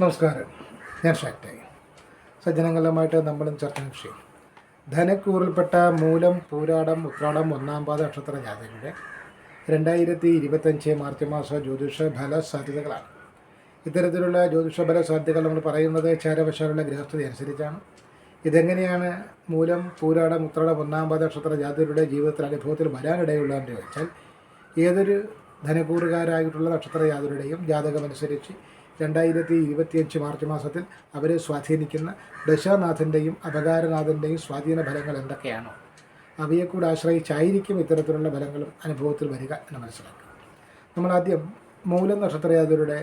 നമസ്കാരം. ഞാൻ ഷാക്ടായി സജ്ജനങ്ങളുമായിട്ട് നമ്മളും ചർച്ച വിഷയം ധനക്കൂറിൽപ്പെട്ട മൂലം പൂരാടം ഉത്രാടം ഒന്നാം പാത നക്ഷത്ര ജാതകരുടെ രണ്ടായിരത്തി ഇരുപത്തഞ്ച് മാർച്ച് മാസ ജ്യോതിഷ ഫല സാധ്യതകളാണ്. ഇത്തരത്തിലുള്ള ജ്യോതിഷ ഫല സാധ്യതകൾ നമ്മൾ പറയുന്നത് ചാരവശാലുള്ള ഗ്രഹസ്ഥത അനുസരിച്ചാണ്. ഇതെങ്ങനെയാണ് മൂലം പൂരാടം ഉത്രാടം ഒന്നാം പാത നക്ഷത്ര ജാതകരുടെ ജീവിതത്തിൽ അനുഭവത്തിൽ വരാനിടയുള്ളതെന്ന് ചോദിച്ചാൽ ഏതൊരു ധനകൂറുകാരായിട്ടുള്ള നക്ഷത്ര ജാതരുടെയും ജാതകമനുസരിച്ച് രണ്ടായിരത്തി ഇരുപത്തിയഞ്ച് മാർച്ച് മാസത്തിൽ അവരെ സ്വാധീനിക്കുന്ന ദശാനാഥന്റെയും അപകാരനാഥന്റെയും സ്വാധീന ഫലങ്ങൾ എന്തൊക്കെയാണോ? അവയെക്കൂടെ കൂടെ ആശ്രയിച്ചായിരിക്കും ഇത്തരത്തിലുള്ള ഫലങ്ങളും അനുഭവത്തിൽ വരിക എന്ന് മനസ്സിലാക്കുക നമ്മൾ ആദ്യം മൂലം നക്ഷത്രയാതരുടെ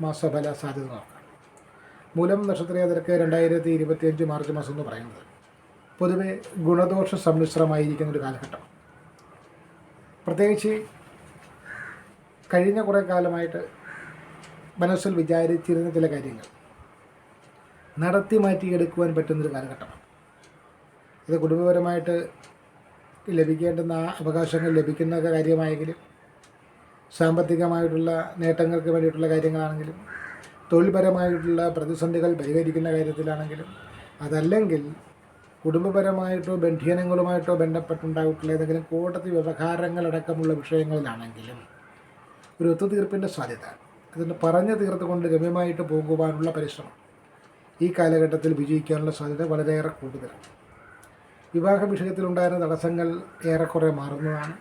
മാസഫല സാധ്യത നോക്കാം. മൂലം നക്ഷത്രയാതർക്ക് രണ്ടായിരത്തി ഇരുപത്തിയഞ്ച് മാർച്ച് മാസം എന്ന് പറയുന്നത് പൊതുവെ ഗുണദോഷ സമ്മിശ്രമായിരിക്കുന്ന ഒരു കാലഘട്ടം. പ്രത്യേകിച്ച് കഴിഞ്ഞ കുറേ കാലമായിട്ട് മനസ്സിൽ വിചാരിച്ചിരുന്ന ചില കാര്യങ്ങൾ. നടത്തി മാറ്റിയെടുക്കുവാൻ പറ്റുന്നൊരു കാലഘട്ടമാണ് ഇത് കുടുംബപരമായിട്ട് ലഭിക്കേണ്ടുന്ന ആ അവകാശങ്ങൾ ലഭിക്കുന്ന കാര്യമായെങ്കിലും സാമ്പത്തികമായിട്ടുള്ള നേട്ടങ്ങൾക്ക് വേണ്ടിയിട്ടുള്ള കാര്യങ്ങളാണെങ്കിലും തൊഴിൽപരമായിട്ടുള്ള പ്രതിസന്ധികൾ പരിഹരിക്കുന്ന കാര്യത്തിലാണെങ്കിലും അതല്ലെങ്കിൽ കുടുംബപരമായിട്ടോ ബന്ധീനങ്ങളുമായിട്ടോ ബന്ധപ്പെട്ടുണ്ടായിട്ടുള്ള ഏതെങ്കിലും കോടതി വ്യവഹാരങ്ങളടക്കമുള്ള വിഷയങ്ങളിലാണെങ്കിലും ഒരു ഒത്തുതീർപ്പിന്റെ സാധ്യത. അതിന് പറഞ്ഞു തീർത്തുകൊണ്ട് രമ്യമായിട്ട് പോകുവാനുള്ള പരിശ്രമം ഈ കാലഘട്ടത്തിൽ വിജയിക്കാനുള്ള സാധ്യത വളരെയേറെ കൂടുതലാണ്. വിവാഹ വിഷയത്തിലുണ്ടായിരുന്ന തടസ്സങ്ങൾ ഏറെക്കുറെ മാറുന്നതാണ്.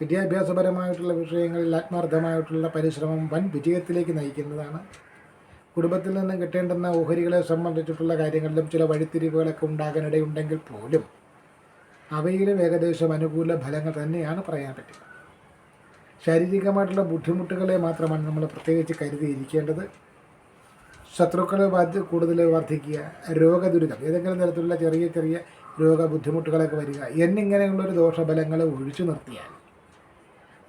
വിദ്യാഭ്യാസപരമായിട്ടുള്ള വിഷയങ്ങളിൽ ആത്മാർത്ഥമായിട്ടുള്ള പരിശ്രമം വൻ വിജയത്തിലേക്ക് നയിക്കുന്നതാണ്. കുടുംബത്തിൽ നിന്നും കിട്ടേണ്ടുന്ന ഓഹരികളെ സംബന്ധിച്ചിട്ടുള്ള കാര്യങ്ങളിലും ചില വഴിത്തിരിവുകളൊക്കെ ഉണ്ടാകാനിടയുണ്ടെങ്കിൽ പോലും അവയിലും ഏകദേശം അനുകൂല ഫലങ്ങൾ തന്നെയാണ് പറയാൻ പറ്റുക. ശാരീരികമായിട്ടുള്ള ബുദ്ധിമുട്ടുകളെ മാത്രമാണ് നമ്മൾ പ്രത്യേകിച്ച് കരുതിയിരിക്കേണ്ടത്. ശത്രുക്കളെ ബാധ്യ കൂടുതൽ വർദ്ധിക്കുക. രോഗദുരിതം. ഏതെങ്കിലും തരത്തിലുള്ള ചെറിയ ചെറിയ രോഗ ബുദ്ധിമുട്ടുകളൊക്കെ വരിക. എന്നിങ്ങനെയുള്ളൊരു ദോഷഫലങ്ങളെ ഒഴിച്ചു നിർത്തിയാൽ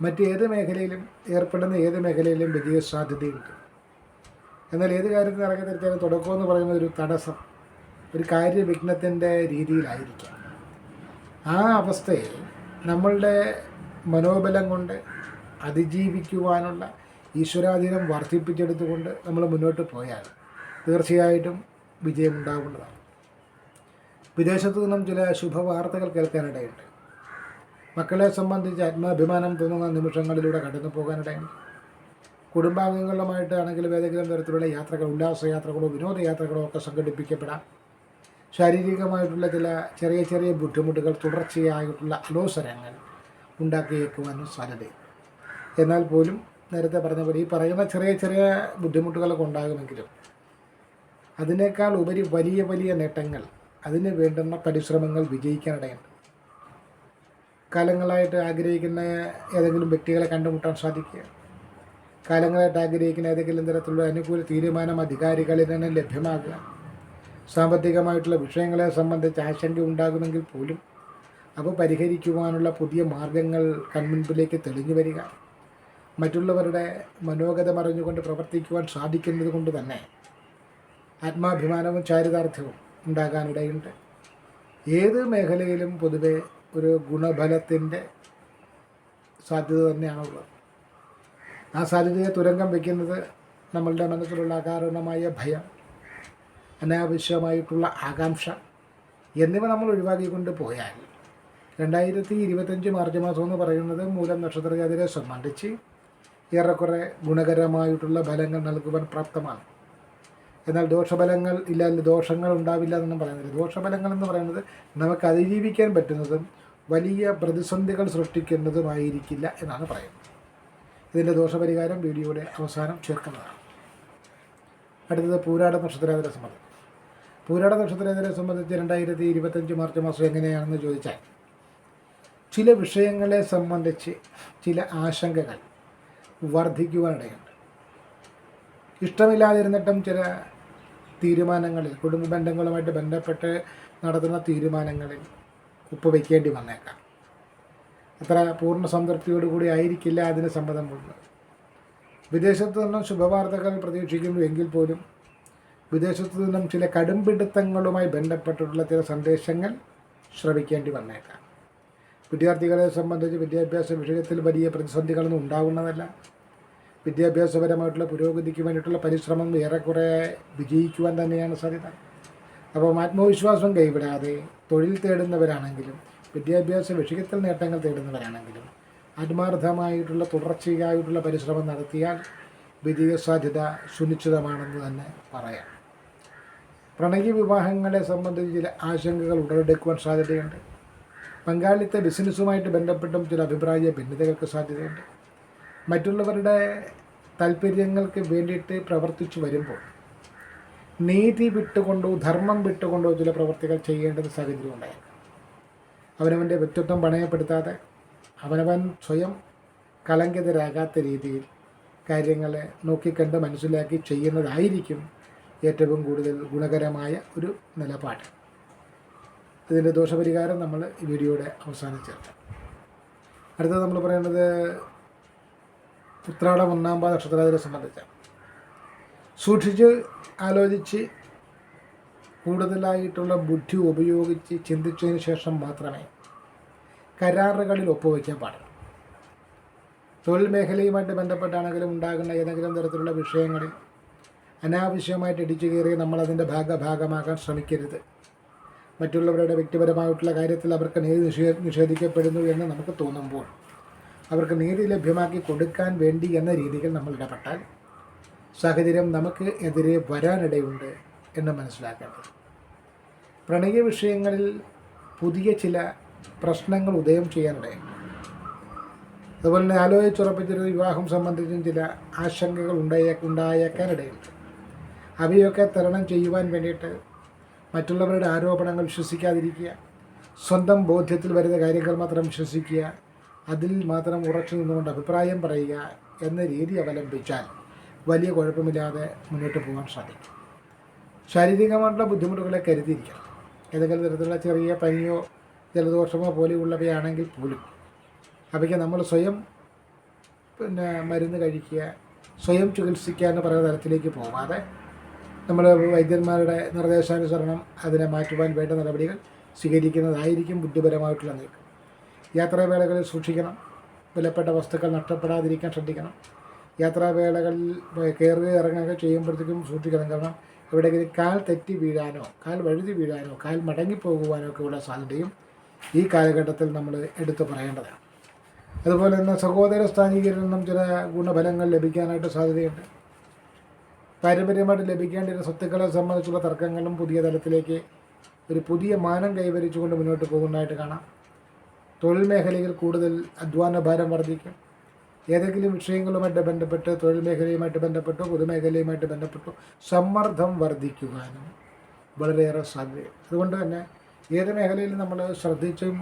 മറ്റേത് മേഖലയിലും ഏർപ്പെടുന്ന ഏത് മേഖലയിലും വലിയ സാധ്യതയുണ്ട്. എന്നാൽ ഏത് കാര്യത്തിൽ ഇറങ്ങി തിരിച്ചാലും തുടക്കം എന്ന് പറയുന്ന ഒരു തടസ്സം ഒരു കാര്യവിഘ്നത്തിന്റെ രീതിയിലായിരിക്കാം. ആ അവസ്ഥയിൽ നമ്മളുടെ മനോബലം കൊണ്ട് അതിജീവിക്കുവാനുള്ള ഈശ്വരാധീനം വർദ്ധിപ്പിച്ചെടുത്തുകൊണ്ട് നമ്മൾ മുന്നോട്ട് പോയാൽ തീർച്ചയായിട്ടും വിജയമുണ്ടാകുന്നതാണ് വിദേശത്തു നിന്നും ചില ശുഭവാർത്തകൾ കേൾക്കാനിടയുണ്ട്. മക്കളെ സംബന്ധിച്ച് ആത്മാഭിമാനം തോന്നുന്ന നിമിഷങ്ങളിലൂടെ കടന്നു പോകാനിടയുണ്ട്. കുടുംബാംഗങ്ങളുമായിട്ടാണെങ്കിലും ഏതെങ്കിലും തരത്തിലുള്ള യാത്രകൾ ഉല്ലാസയാത്രകളോ വിനോദയാത്രകളോ ഒക്കെ സംഘടിപ്പിക്കപ്പെടാം. ശാരീരികമായിട്ടുള്ള ചില ചെറിയ ചെറിയ ബുദ്ധിമുട്ടുകൾ തുടർച്ചയായിട്ടുള്ള അലോസരങ്ങൾ ഉണ്ടാക്കിയേക്കുവാനും സാധ്യതയുണ്ട്. എന്നാൽ പോലും നേരത്തെ പറഞ്ഞ പോലെ ഈ പറയുന്ന ചെറിയ ചെറിയ ബുദ്ധിമുട്ടുകളൊക്കെ ഉണ്ടാകുമെങ്കിലും അതിനേക്കാൾ ഉപരി വലിയ വലിയ നേട്ടങ്ങൾ അതിന് വേണ്ടുന്ന പരിശ്രമങ്ങൾ വിജയിക്കാനിടയുണ്ട് കാലങ്ങളായിട്ട് ആഗ്രഹിക്കുന്ന ഏതെങ്കിലും വ്യക്തികളെ കണ്ടുമുട്ടാൻ സാധിക്കുക. കാലങ്ങളായിട്ട് ആഗ്രഹിക്കുന്ന ഏതെങ്കിലും തരത്തിലുള്ള അനുകൂല തീരുമാനം അധികാരികളിൽ നിന്ന് ലഭ്യമാകുക. സാമ്പത്തികമായിട്ടുള്ള വിഷയങ്ങളെ സംബന്ധിച്ച് ആശങ്ക ഉണ്ടാകുമെങ്കിൽ പോലും അവ പരിഹരിക്കുവാനുള്ള പുതിയ മാർഗങ്ങൾ കൺമുൻപിലേക്ക് തെളിഞ്ഞു വരിക. മറ്റുള്ളവരുടെ മനോഗതം അറിഞ്ഞുകൊണ്ട് പ്രവർത്തിക്കുവാൻ സാധിക്കുന്നത് കൊണ്ട് തന്നെ ആത്മാഭിമാനവും ചാരിതാർത്ഥ്യവും ഉണ്ടാകാനിടയുണ്ട്. ഏത് മേഖലയിലും പൊതുവെ ഒരു ഗുണഫലത്തിന്റെ സാധ്യത തന്നെയാണുള്ളത്. ആ സാധ്യതയെ തുരങ്കം വയ്ക്കുന്നത് നമ്മളുടെ മനസ്സിലുള്ള അകാരണമായ ഭയം അനാവശ്യമായിട്ടുള്ള ആകാംക്ഷ എന്നിവ നമ്മൾ ഒഴിവാക്കിക്കൊണ്ട് പോയാൽ രണ്ടായിരത്തി ഇരുപത്തഞ്ച് മാർച്ച് മാസം എന്ന് പറയുന്നത് മൂലം നക്ഷത്രജാതിരെ സംബന്ധിച്ച് ഏറെക്കുറെ ഗുണകരമായിട്ടുള്ള ഫലങ്ങൾ നൽകുവാൻ പ്രാപ്തമാണ്. എന്നാൽ ദോഷഫലങ്ങൾ ഇല്ല ദോഷങ്ങൾ ഉണ്ടാവില്ല എന്നൊന്നും പറയുന്നില്ല. ദോഷഫലങ്ങൾ എന്ന് പറയുന്നത് നമുക്ക് അതിജീവിക്കാൻ പറ്റുന്നതും വലിയ പ്രതിസന്ധികൾ സൃഷ്ടിക്കുന്നതുമായിരിക്കില്ല എന്നാണ് പറയുന്നത്. ഇതിന്റെ ദോഷപരിഹാരം വീഡിയോയുടെ അവസാനം ചേർക്കുന്നതാണ്. അടുത്തത് പൂരാട നക്ഷത്രത്തിനെ സംബന്ധിച്ച്. പൂരാട നക്ഷത്രത്തിനെ സംബന്ധിച്ച് രണ്ടായിരത്തി ഇരുപത്തഞ്ച് മാർച്ച് മാസം എങ്ങനെയാണെന്ന് ചോദിച്ചാൽ ചില വിഷയങ്ങളെ സംബന്ധിച്ച് ചില ആശങ്കകൾ വർദ്ധിക്കുവാനിടയുണ്ട്. ഇഷ്ടമില്ലാതിരുന്നിട്ടും ചില തീരുമാനങ്ങളിൽ കുടുംബ ബന്ധങ്ങളുമായിട്ട് ബന്ധപ്പെട്ട് നടത്തുന്ന തീരുമാനങ്ങളിൽ ഒപ്പുവയ്ക്കേണ്ടി വന്നേക്കാം. അത്ര പൂർണ സംതൃപ്തിയോടുകൂടി ആയിരിക്കില്ല അതിന് സമ്മതം കൊള്ളുന്നത് വിദേശത്തു നിന്നും ശുഭവാർത്തകൾ പ്രതീക്ഷിക്കുന്നു എങ്കിൽ പോലും വിദേശത്തു നിന്നും ചില കടുംപിടുത്തങ്ങളുമായി ബന്ധപ്പെട്ടിട്ടുള്ള ചില സന്ദേശങ്ങൾ ശ്രവിക്കേണ്ടി വന്നേക്കാം. വിദ്യാർത്ഥികളെ സംബന്ധിച്ച് വിദ്യാഭ്യാസ വിഷയത്തിൽ വലിയ പ്രതിസന്ധികളൊന്നും ഉണ്ടാകുന്നതല്ല വിദ്യാഭ്യാസപരമായിട്ടുള്ള പുരോഗതിക്ക് വേണ്ടിയിട്ടുള്ള പരിശ്രമം ഏറെക്കുറെ വിജയിക്കുവാൻ തന്നെയാണ് സാധ്യത. അപ്പോൾ ആത്മവിശ്വാസം കൈവിടാതെ തൊഴിൽ തേടുന്നവരാണെങ്കിലും വിദ്യാഭ്യാസ വിഷയത്തിൽ നേട്ടങ്ങൾ തേടുന്നവരാണെങ്കിലും ആത്മാർത്ഥമായിട്ടുള്ള തുടർച്ചയായിട്ടുള്ള പരിശ്രമം നടത്തിയാൽ വിജയസാധ്യത സുനിശ്ചിതമാണെന്ന് തന്നെ പറയാം. പ്രണയ വിവാഹങ്ങളെ സംബന്ധിച്ച് ചില ആശങ്കകൾ ഉടലെടുക്കുവാൻ സാധ്യതയുണ്ട്. പങ്കാളിത്ത ബിസിനസ്സുമായിട്ട് ബന്ധപ്പെട്ടും ചില അഭിപ്രായ ഭിന്നതകൾക്ക് സാധ്യതയുണ്ട്. മറ്റുള്ളവരുടെ താല്പര്യങ്ങൾക്ക് വേണ്ടിയിട്ട് പ്രവർത്തിച്ചു വരുമ്പോൾ നീതി വിട്ടുകൊണ്ടോ ധർമ്മം വിട്ടുകൊണ്ടോ ചില പ്രവർത്തികൾ ചെയ്യേണ്ടത് സാഹചര്യം ഉണ്ടായേക്കാം. അവനവന്റെ വ്യക്തിത്വം പണയപ്പെടുത്താതെ അവനവൻ സ്വയം കളങ്കിതരാകാത്ത രീതിയിൽ കാര്യങ്ങളെ നോക്കിക്കണ്ട് മനസ്സിലാക്കി ചെയ്യുന്നതായിരിക്കും ഏറ്റവും കൂടുതൽ ഗുണകരമായ ഒരു നിലപാട്. ഇതിന്റെ ദോഷപരിഹാരം നമ്മൾ ഈ വീഡിയോയുടെ അവസാനം അടുത്തത് നമ്മൾ പറയുന്നത് ഉത്രാടം ഒന്നാം പാത നക്ഷത്രത്തിനെ സംബന്ധിച്ചാണ് സൂക്ഷിച്ച് ആലോചിച്ച് കൂടുതലായിട്ടുള്ള ബുദ്ധി ഉപയോഗിച്ച് ചിന്തിച്ചതിന് ശേഷം മാത്രമേ കരാറുകളിൽ ഒപ്പുവയ്ക്കാൻ പാടുള്ളൂ. തൊഴിൽ മേഖലയുമായിട്ട് ബന്ധപ്പെട്ടാണെങ്കിലും ഉണ്ടാകുന്ന ഏതെങ്കിലും തരത്തിലുള്ള വിഷയങ്ങളിൽ അനാവശ്യമായിട്ട് ഇടിച്ചു കയറി നമ്മളതിന്റെ ഭാഗഭാഗമാക്കാൻ ശ്രമിക്കരുത്. മറ്റുള്ളവരുടെ വ്യക്തിപരമായിട്ടുള്ള കാര്യത്തിൽ അവർക്ക് നീതി നിഷേ നിഷേധിക്കപ്പെടുന്നു എന്ന് നമുക്ക് തോന്നുമ്പോൾ അവർക്ക് നീതി ലഭ്യമാക്കി കൊടുക്കാൻ വേണ്ടി എന്ന രീതിയിൽ നമ്മൾ ഇടപെട്ടാൽ സാഹചര്യം നമുക്ക് എതിരെ വരാനിടയുണ്ട് എന്ന് മനസ്സിലാക്കേണ്ടത്. പ്രണയ വിഷയങ്ങളിൽ പുതിയ ചില പ്രശ്നങ്ങൾ ഉദയം ചെയ്യാനിടയുണ്ട്. അതുപോലെ തന്നെ ആലോചിച്ചുറപ്പിച്ചൊരു വിവാഹം സംബന്ധിച്ചും ചില ആശങ്കകൾ ഉണ്ടായ ഉണ്ടായേക്കാനിടയുണ്ട്. അവയൊക്കെ തരണം ചെയ്യുവാൻ വേണ്ടിയിട്ട് മറ്റുള്ളവരുടെ ആരോപണങ്ങൾ വിശ്വസിക്കാതിരിക്കുക. സ്വന്തം ബോധ്യത്തിൽ വരുന്ന കാര്യങ്ങൾ മാത്രം വിശ്വസിക്കുക. അതിൽ മാത്രം ഉറച്ചു നിന്നുകൊണ്ട് അഭിപ്രായം പറയുക എന്ന രീതി അവലംബിച്ചാൽ വലിയ കുഴപ്പമില്ലാതെ മുന്നോട്ട് പോകാൻ സാധിക്കും. ശാരീരികമായിട്ടുള്ള ബുദ്ധിമുട്ടുകളെ കരുതിയിരിക്കണം. ഏതെങ്കിലും തരത്തിലുള്ള ചെറിയ പനിയോ ജലദോഷമോ പോലെയുള്ളവയാണെങ്കിൽ പോലും അവയ്ക്ക് നമ്മൾ സ്വയം പിന്നെ മരുന്ന് കഴിക്കുക സ്വയം ചികിത്സിക്കുക എന്ന് പറയുന്ന തരത്തിലേക്ക് പോകാതെ നമ്മൾ വൈദ്യന്മാരുടെ നിർദ്ദേശാനുസരണം അതിനെ മാറ്റുവാൻ വേണ്ട നടപടികൾ സ്വീകരിക്കുന്നതായിരിക്കും ബുദ്ധിപരമായിട്ടുള്ള നീക്കം. യാത്രാവേളകളിൽ സൂക്ഷിക്കണം. വിലപ്പെട്ട വസ്തുക്കൾ നഷ്ടപ്പെടാതിരിക്കാൻ ശ്രദ്ധിക്കണം. യാത്രാവേളകളിൽ കയറുക ഇറങ്ങുക ചെയ്യുമ്പോഴത്തേക്കും സൂക്ഷിക്കണം. കാരണം എവിടെയെങ്കിലും കാൽ തെറ്റി വീഴാനോ കാൽ വഴുതി വീഴാനോ കാൽ മടങ്ങിപ്പോകുവാനോ ഒക്കെ ഉള്ള സാധ്യതയും ഈ കാലഘട്ടത്തിൽ നമ്മൾ എടുത്തു പറയേണ്ടതാണ്. അതുപോലെ തന്നെ സഹോദര സ്ഥാനീകരിൽ നിന്നും ചില ഗുണഫലങ്ങൾ ലഭിക്കാനായിട്ട് സാധ്യതയുണ്ട്. പാരമ്പര്യമായിട്ട് ലഭിക്കേണ്ടിരുന്ന സ്വത്തുക്കളെ സംബന്ധിച്ചുള്ള തർക്കങ്ങളും പുതിയ തലത്തിലേക്ക് ഒരു പുതിയ മാനം കൈവരിച്ചുകൊണ്ട് മുന്നോട്ട് പോകുന്നതായിട്ട് കാണാം. തൊഴിൽ മേഖലയിൽ കൂടുതൽ അധ്വാന ഭാരം വർദ്ധിക്കും. ഏതെങ്കിലും വിഷയങ്ങളുമായിട്ട് ബന്ധപ്പെട്ട് തൊഴിൽ മേഖലയുമായിട്ട് ബന്ധപ്പെട്ടോ പൊതുമേഖലയുമായിട്ട് ബന്ധപ്പെട്ടോ സമ്മർദ്ദം വർദ്ധിക്കുവാനും വളരെയേറെ സാധ്യത അതുകൊണ്ട് തന്നെ ഏത് മേഖലയിൽ നമ്മൾ ശ്രദ്ധിച്ചും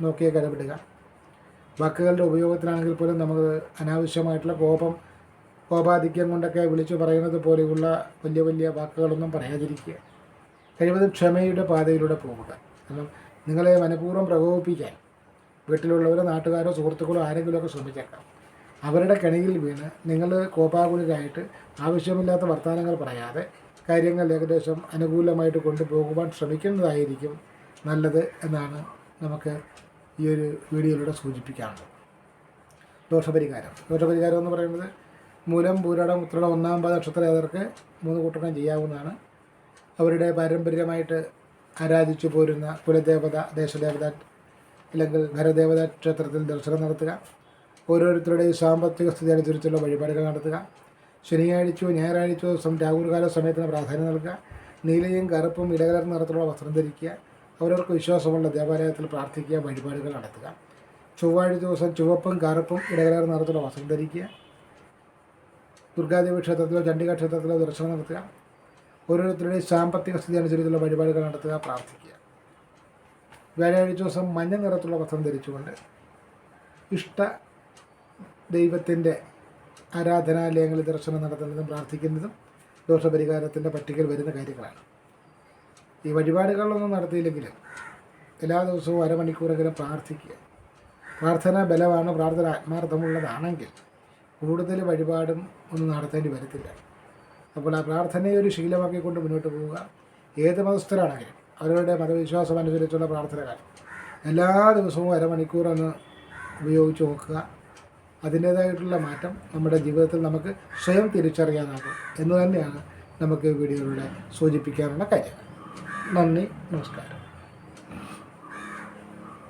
നോക്കിയേ കരപിടുക വാക്കുകളുടെ ഉപയോഗത്തിലാണെങ്കിൽ പോലും നമുക്ക് അനാവശ്യമായിട്ടുള്ള കോപം കോപാധിക്യം കൊണ്ടൊക്കെ വിളിച്ചു പറയുന്നത് പോലെയുള്ള വലിയ വലിയ വാക്കുകളൊന്നും പറയാതിരിക്കുക. കഴിവതും ക്ഷമയുടെ പാതയിലൂടെ പോവുക. കാരണം നിങ്ങളെ മനഃപൂർവം പ്രകോപിപ്പിക്കാൻ വീട്ടിലുള്ളവരോ നാട്ടുകാരോ സുഹൃത്തുക്കളോ ആരെങ്കിലുമൊക്കെ ശ്രമിച്ചേക്കാം. അവരുടെ കെണിയിൽ വീണ് നിങ്ങൾ കോപാകുലരായിട്ട് ആവശ്യമില്ലാത്ത വർത്തമാനങ്ങൾ പറയാതെ കാര്യങ്ങൾ ഏകദേശം അനുകൂലമായിട്ട് കൊണ്ടുപോകുവാൻ ശ്രമിക്കുന്നതായിരിക്കും നല്ലത് എന്നാണ് നമുക്ക് ഈ ഒരു വീഡിയോയിലൂടെ സൂചിപ്പിക്കാനുള്ളത്. ദോഷപരിഹാരം. ദോഷപരിഹാരം എന്ന് പറയുന്നത് മൂലം പൂരാടം ഉത്രട ഒന്നാം പാദ നക്ഷത്രജാതർക്ക് മൂന്ന് കൂട്ടണം ചെയ്യാവുന്നതാണ്. അവരുടെ പാരമ്പര്യമായിട്ട് ആരാധിച്ചു പോരുന്ന കുലദേവത ദേശദേവത അല്ലെങ്കിൽ ഘരദേവത ക്ഷേത്രത്തിൽ ദർശനം നടത്തുക. ഓരോരുത്തരുടെയും സാമ്പത്തിക സ്ഥിതി അനുസരിച്ചുള്ള വഴിപാടുകൾ നടത്തുക. ശനിയാഴ്ചയോ ഞായറാഴ്ചയോ ദിവസം രാഹുൽകാല സമയത്തിന് പ്രാധാന്യം നൽകുക. നീലയും കറുപ്പും ഇടകലർന്ന നിറത്തിലുള്ള വസ്ത്രം ധരിക്കുക. അവരവർക്ക് വിശ്വാസമുള്ള ദേവാലയത്തിൽ പ്രാർത്ഥിക്കുക വഴിപാടുകൾ നടത്തുക. ചൊവ്വാഴ്ച ദിവസം ചുവപ്പും കറുപ്പും ഇടകലർന്ന നിറത്തിലുള്ള വസ്ത്രം ധരിക്കുക. ദുർഗാദേവി ക്ഷേത്രത്തിലോ ചണ്ഡിക ക്ഷേത്രത്തിലോ ദർശനം നടത്തുക. ഓരോരുത്തരുടെയും സാമ്പത്തിക സ്ഥിതി അനുസരിച്ചുള്ള വഴിപാടുകൾ നടത്തുക പ്രാർത്ഥിക്കുക. വ്യാഴാഴ്ച ദിവസം മഞ്ഞ നിറത്തുള്ള വസ്ത്രം ധരിച്ചുകൊണ്ട് ഇഷ്ട ദൈവത്തിന്റെ ആരാധനാലയങ്ങളിൽ ദർശനം നടത്തുന്നതും പ്രാർത്ഥിക്കുന്നതും ദോഷപരിഹാരത്തിന്റെ പട്ടികയിൽ വരുന്ന കാര്യങ്ങളാണ്. ഈ വഴിപാടുകളൊന്നും നടത്തിയില്ലെങ്കിലും എല്ലാ ദിവസവും അരമണിക്കൂറെങ്കിലും പ്രാർത്ഥിക്കുക. പ്രാർത്ഥന ബലമാണ് പ്രാർത്ഥന ആത്മാർത്ഥമുള്ളതാണെങ്കിൽ കൂടുതൽ വഴിപാടും ഒന്നും നടത്തേണ്ടി വരത്തില്ല. അപ്പോൾ ആ പ്രാർത്ഥനയെ ഒരു ശീലമാക്കിക്കൊണ്ട് മുന്നോട്ട് പോവുക. ഏത് മതസ്ഥരാണെങ്കിലും അവരുടെ മതവിശ്വാസം അനുസരിച്ചുള്ള പ്രാർത്ഥനകൾ എല്ലാ ദിവസവും അരമണിക്കൂറൊന്ന് ഉപയോഗിച്ച് നോക്കുക. അതിന്റേതായിട്ടുള്ള മാറ്റം നമ്മുടെ ജീവിതത്തിൽ നമുക്ക് സ്വയം തിരിച്ചറിയാനാകും എന്ന് തന്നെയാണ് നമുക്ക് വീഡിയോയിലൂടെ സൂചിപ്പിക്കാനുള്ള കാര്യം. നന്ദി നമസ്കാരം.